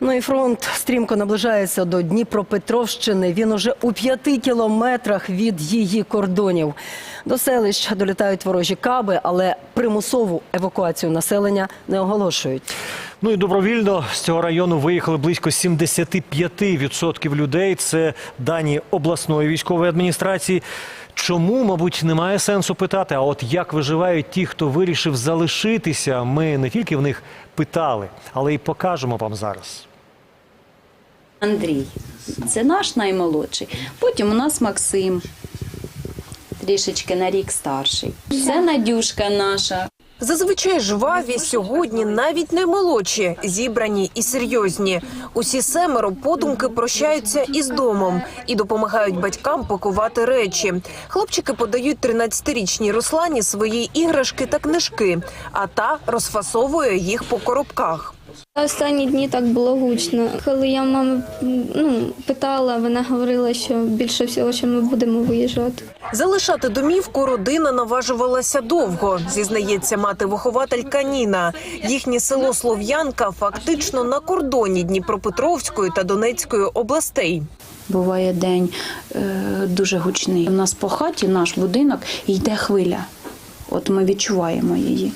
Ну і фронт стрімко наближається до Дніпропетровщини. Він уже у п'яти кілометрах від її кордонів. До селищ долітають ворожі каби, але примусову евакуацію населення не оголошують. Ну і добровільно з цього району виїхали близько 75% людей. Це дані обласної військової адміністрації. Чому, мабуть, немає сенсу питати. А от як виживають ті, хто вирішив залишитися, ми не тільки в них питали, але й покажемо вам зараз. Андрій, це наш наймолодший. Потім у нас Максим, трішечки на рік старший. Це Надюшка наша. Зазвичай жваві сьогодні навіть не молодші, зібрані і серйозні. Усі семеро подумки прощаються із домом і допомагають батькам пакувати речі. Хлопчики подають 13-річній Руслані свої іграшки та книжки, а та розфасовує їх по коробках. Останні дні так було гучно. Коли я маму ну, питала, вона говорила, що більше всього, що ми будемо виїжджати. Залишати домівку родина наважувалася довго, зізнається мати-вихователька Ніна. Їхнє село Слов'янка фактично на кордоні Дніпропетровської та Донецької областей. Буває день е, дуже гучний. У нас по хаті наш будинок йде хвиля. От ми відчуваємо її.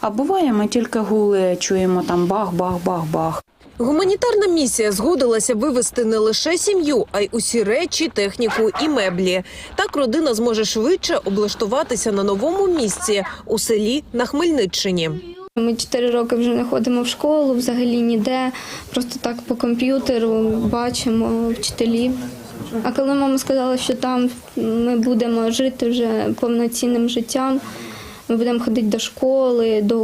А буває, ми тільки гули чуємо там бах-бах-бах-бах. Гуманітарна місія згодилася вивезти не лише сім'ю, а й усі речі, техніку і меблі. Так родина зможе швидше облаштуватися на новому місці у селі на Хмельниччині. Ми чотири роки вже не ходимо в школу, взагалі ніде. Просто так по комп'ютеру бачимо вчителів. А коли мама сказала, що там ми будемо жити вже повноцінним життям, ми будемо ходити до школи, до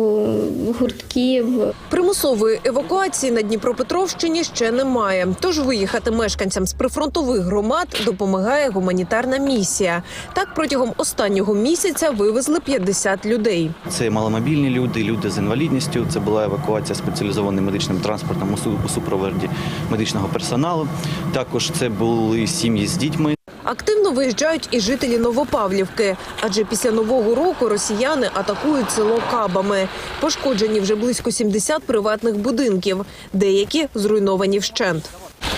гуртків. Примусової евакуації на Дніпропетровщині ще немає. Тож виїхати мешканцям з прифронтових громад допомагає гуманітарна місія. Так протягом останнього місяця вивезли 50 людей. Це маломобільні люди, люди з інвалідністю. Це була евакуація спеціалізованим медичним транспортом у су- супроводі медичного персоналу. Також це були сім'ї з дітьми. Активно виїжджають і жителі Новопавлівки, адже після нового року росіяни атакують село кабами. Пошкоджені вже близько 70 приватних будинків, деякі зруйновані вщент.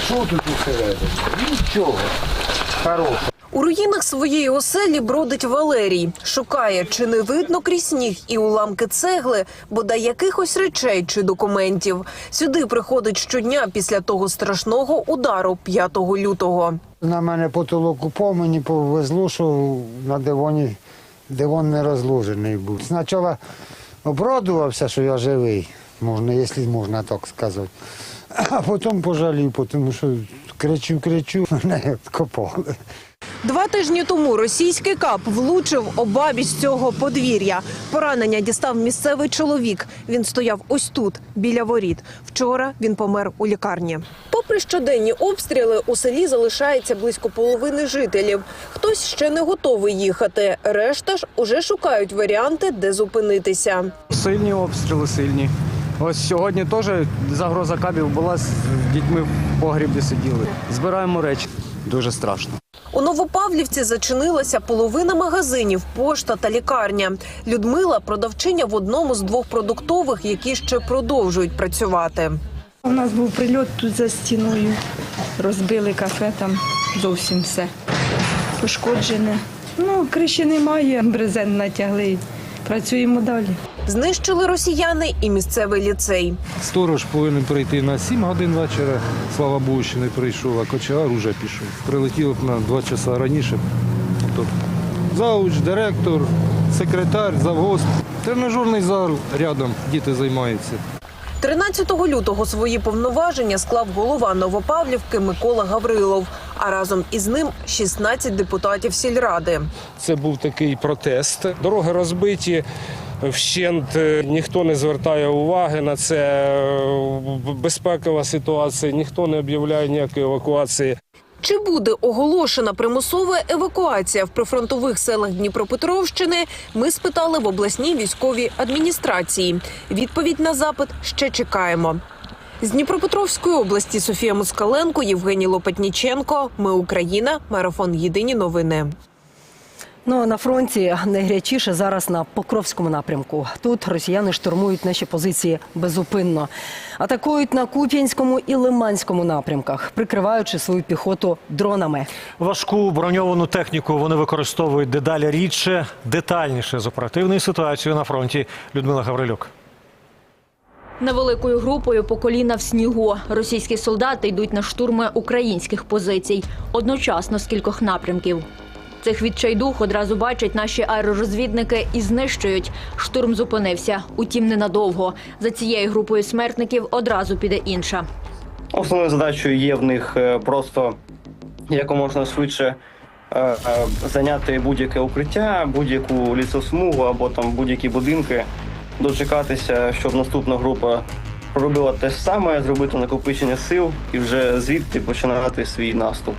Що тут усередині? Нічого. Хорошого. У руїнах своєї оселі бродить Валерій. Шукає, чи не видно крізь сніг і уламки цегли, бодай якихось речей чи документів. Сюди приходить щодня після того страшного удару 5 лютого. На мене потолок упав, мені повезло, що на дивоні дивон не розложений був. Спочатку обрадувався, що я живий, можна, якщо можна так сказати. А потім пожалів, тому що кричу, кричу, мене відкопали. Два тижні тому російський кап влучив обабіч цього подвір'я. Поранення дістав місцевий чоловік. Він стояв ось тут, біля воріт. Вчора він помер у лікарні. Попри щоденні обстріли, у селі залишається близько половини жителів. Хтось ще не готовий їхати. Решта ж уже шукають варіанти, де зупинитися. Сильні обстріли, сильні. Ось сьогодні теж загроза кабів була з дітьми в погрібі сиділи. Збираємо речі. Дуже страшно. У Новопавлівці зачинилася половина магазинів, пошта та лікарня. Людмила продавчиня в одному з двох продуктових, які ще продовжують працювати. У нас був прильот тут за стіною. Розбили кафе, там зовсім все пошкоджене. Ну, криші немає, брезент натягли. Працюємо далі. Знищили росіяни і місцевий ліцей. Сторож повинен прийти на 7 годин вечора. Слава Богу, що не прийшов, а кочегар уже пішов. Прилетіло б на 2 часа раніше. Тобто завуч, директор, секретар, завгосп. Тренажерний зал рядом, діти займаються. 13 лютого свої повноваження склав голова Новопавлівки Микола Гаврилов. А разом із ним 16 депутатів сільради. Це був такий протест. Дороги розбиті. Вщент е, ніхто не звертає уваги на це. Е, Безпекова ситуація, ніхто не об'являє ніякої евакуації. Чи буде оголошена примусова евакуація в прифронтових селах Дніпропетровщини? Ми спитали в обласній військовій адміністрації. Відповідь на запит ще чекаємо. З Дніпропетровської області Софія Москаленко, Євгеній Лопатніченко. Ми Україна. Марафон Єдині новини. Ну а на фронті найгарячіше зараз на Покровському напрямку. Тут росіяни штурмують наші позиції безупинно, атакують на Куп'янському і Лиманському напрямках, прикриваючи свою піхоту дронами. Важку броньовану техніку вони використовують дедалі рідше, детальніше з оперативною ситуацією на фронті. Людмила Гаврилюк. Невеликою групою по коліна в снігу російські солдати йдуть на штурми українських позицій одночасно з кількох напрямків. Цих відчайдух одразу бачать наші аеророзвідники і знищують. Штурм зупинився, утім ненадовго. За цією групою смертників одразу піде інша. Основною задачею є в них е, просто якомога швидше е, е, зайняти будь-яке укриття, будь-яку лісосмугу або там будь-які будинки, дочекатися, щоб наступна група робила те ж саме, зробити накопичення сил і вже звідти починати свій наступ.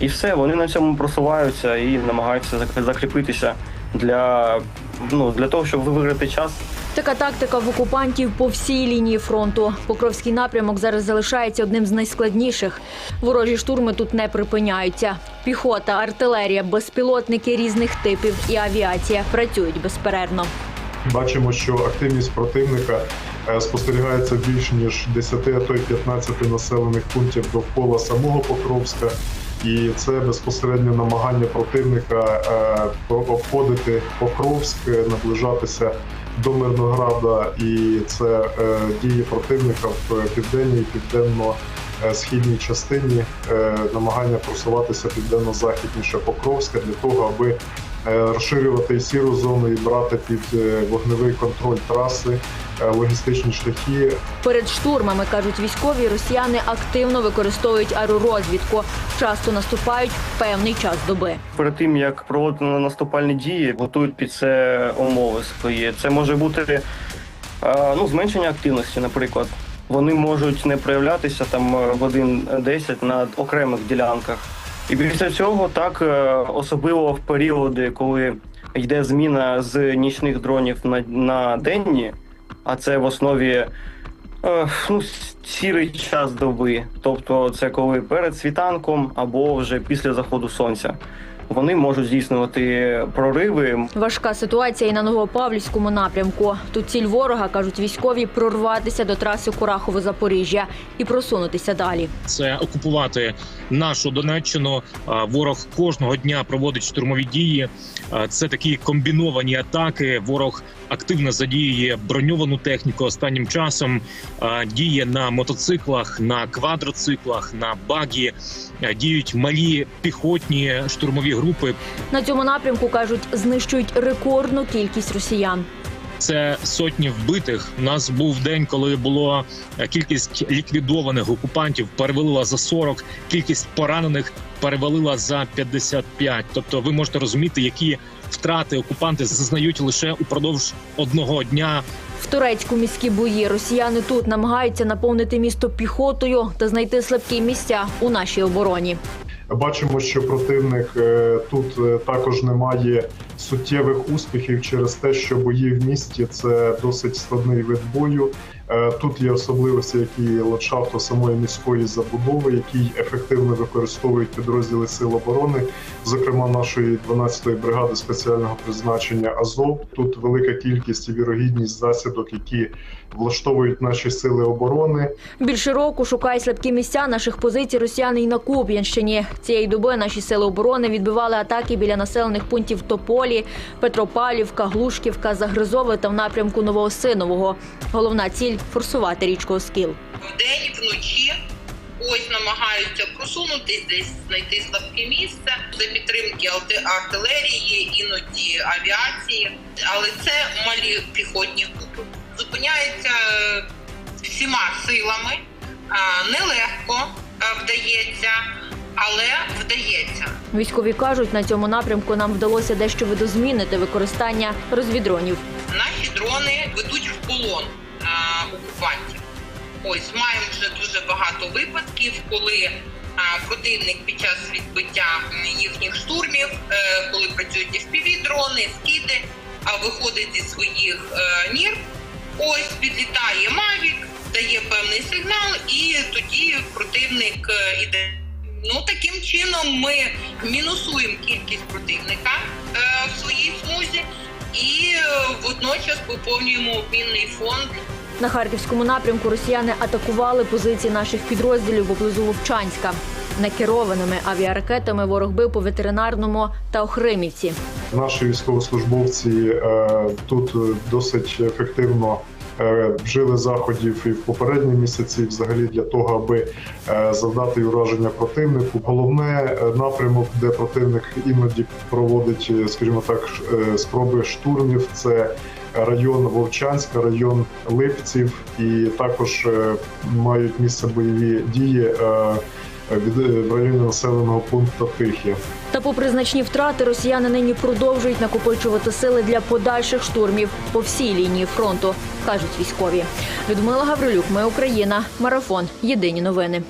І все, вони на цьому просуваються і намагаються зак- закріпитися для, ну, для того, щоб виграти час Така тактика в окупантів по всій лінії фронту. Покровський напрямок зараз залишається одним з найскладніших. Ворожі штурми тут не припиняються. Піхота, артилерія, безпілотники різних типів і авіація працюють безперервно. Бачимо, що активність противника е, спостерігається більш ніж 10, а то й 15 населених пунктів довкола самого Покровська. І це безпосередньо намагання противника е, обходити Покровськ, наближатися до Мирнограда. І це е, дії противника в південній і південно-східній частині, е, намагання просуватися південно-західніше Покровська для того, аби розширювати сіру зону і брати під е, вогневий контроль траси, е, логістичні шляхи. Перед штурмами кажуть військові, росіяни активно використовують аеророзвідку. Часто наступають в певний час доби. перед тим як проводити наступальні дії, готують під це умови свої. Це може бути е, ну, зменшення активності, наприклад. Вони можуть не проявлятися там е, годин 10 на окремих ділянках. І після цього так, е, особливо в періоди, коли йде зміна з нічних дронів на, на денні, а це в основі е, ну, сірий час доби. Тобто це коли перед світанком або вже після заходу сонця. Вони можуть здійснювати прориви, Важка ситуація і на Новопавлівському напрямку. Тут ціль ворога кажуть військові прорватися до траси Курахово-Запоріжжя і просунутися далі. це окупувати нашу Донеччину. Ворог кожного дня проводить штурмові дії. А, Це такі комбіновані атаки. Ворог активно задіює броньовану техніку останнім часом. Діє на мотоциклах, на квадроциклах, на багі. Діють малі піхотні штурмові групи. На цьому напрямку кажуть, знищують рекордну кількість росіян. Це сотні вбитих. У нас був день, коли було е, кількість ліквідованих окупантів перевалила за 40, кількість поранених перевалила за 55. Тобто, ви можете розуміти, які втрати окупанти зазнають лише упродовж одного дня. В турецьку міські бої росіяни тут намагаються наповнити місто піхотою та знайти слабкі місця у нашій обороні. Бачимо, що противник е, тут е, також не має суттєвих успіхів через те, що бої в місті це досить складний вид бою. Е, Тут є особливості, як і ландшафту самої міської забудови, який ефективно використовують підрозділи сил оборони, зокрема нашої 12-ї бригади спеціального призначення Азов. Тут велика кількість і вірогідність засідок, які влаштовують наші сили оборони. Більше року шукає слабкі місця наших позицій росіяни й на Куп'янщині. Цієї доби наші сили оборони відбивали атаки біля населених пунктів Тополі, Петропавлівка, Глушківка, Загризове та в напрямку Новоосинового. Головна ціль форсувати річку Оскіл. вдень, вночі. Ось намагаються просунутись, десь знайти слабке місце за підтримки арти- артилерії, іноді авіації, але це малі піхотні групи. Зупиняються е, всіма силами, а, нелегко е, вдається, але вдається. Військові кажуть, на цьому напрямку нам вдалося дещо видозмінити використання розвідронів. Наші дрони ведуть в полон а, окупантів. Ось маємо вже дуже багато випадків, коли а, противник під час відбиття їхніх штурмів, е, коли працюють fpv дрони, скиди, а виходить зі своїх е, нір. Ось підлітає Мавік, дає певний сигнал, і тоді противник е, іде Ну таким чином ми мінусуємо кількість противника е, в своїй смузі і е, водночас поповнюємо обмінний фонд На харківському напрямку росіяни атакували позиції наших підрозділів поблизу Вовчанська. Накерованими авіаракетами ворог бив по ветеринарному та Охримівці. Наші військовослужбовці е, тут досить ефективно е, вжили заходів і в попередні місяці, взагалі для того, аби е, завдати ураження противнику. Головне е, напрямок, де противник іноді проводить, е, скажімо так, е, спроби штурмів. Це район Вовчанська, район Липців, і також е, мають місце бойові дії е, від- в районі населеного пункту Тихе. Та попри значні втрати, росіяни нині продовжують накопичувати сили для подальших штурмів по всій лінії фронту, кажуть військові. Людмила Гаврилюк, ми Україна, марафон. Єдині новини.